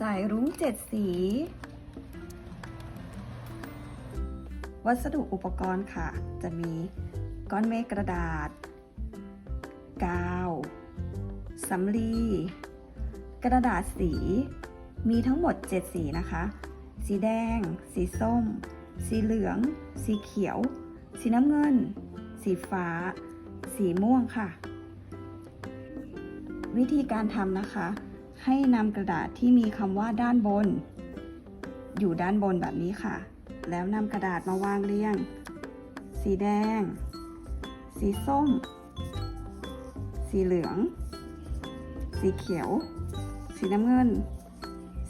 สายรุ้งเจ็ดสี วัสดุอุปกรณ์ค่ะ จะมีก้อนเมฆกระดาษ กาวสำลี กระดาษสี มีทั้งหมด 7 สีนะคะ สีแดง สีส้ม สีเหลือง สีเขียว สีน้ำเงิน สีฟ้า สีม่วงค่ะ วิธีการทำนะคะ ให้นำกระดาษที่มีคำว่าด้านบน อยู่ด้านบนแบบนี้ค่ะ แล้วนำกระดาษมาวางเรียง สีแดง สีส้ม สีเหลือง สีเขียว สีน้ำเงิน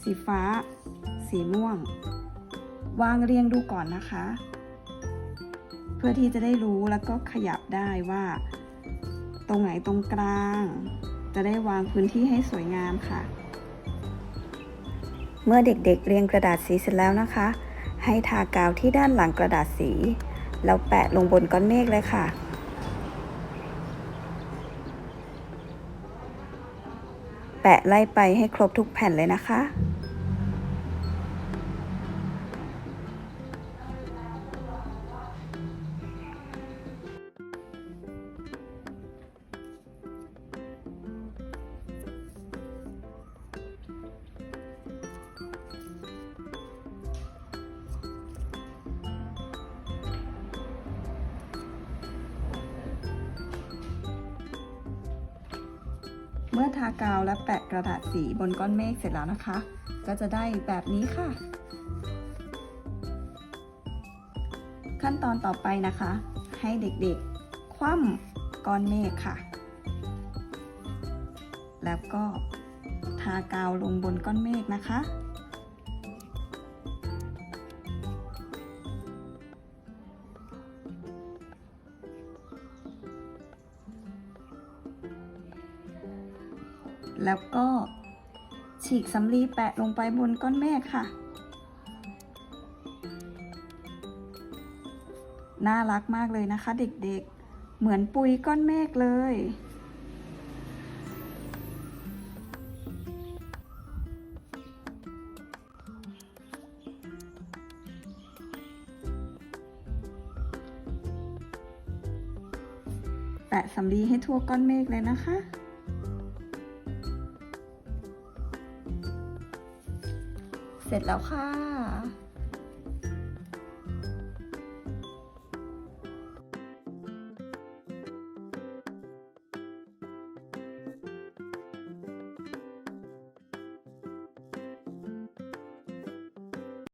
สีฟ้า สีม่วง วางเรียงดูก่อนนะคะ เพื่อที่จะได้รู้แล้วก็ขยับได้ว่า ตรงไหนตรงกลาง จะได้วางพื้นที่ให้สวยงามค่ะ เมื่อเด็กๆเรียงกระดาษสีเสร็จแล้วนะคะ ให้ทากาวที่ด้านหลังกระดาษสีแล้วแปะลงบนก้อนเมฆเลยค่ะแปะไล่ไปให้ครบทุกแผ่นเลยนะคะ เมื่อทากาวและแปะกระดาษสีบนก้อนเมฆเสร็จแล้วนะคะ ก็จะได้แบบนี้ค่ะ ขั้นตอนต่อไปนะคะ ให้เด็กๆ คว่ำก้อนเมฆค่ะ แล้วก็ทากาวลงบนก้อนเมฆนะคะ แล้วก็ฉีกสำลีแปะลงไปบนก้อนเมฆค่ะ น่ารักมากเลยนะคะ เด็กๆ เหมือนปุยก้อนเมฆเลย แปะสำลีให้ทั่วก้อนเมฆเลยนะคะ สร็จแล้วค่ะ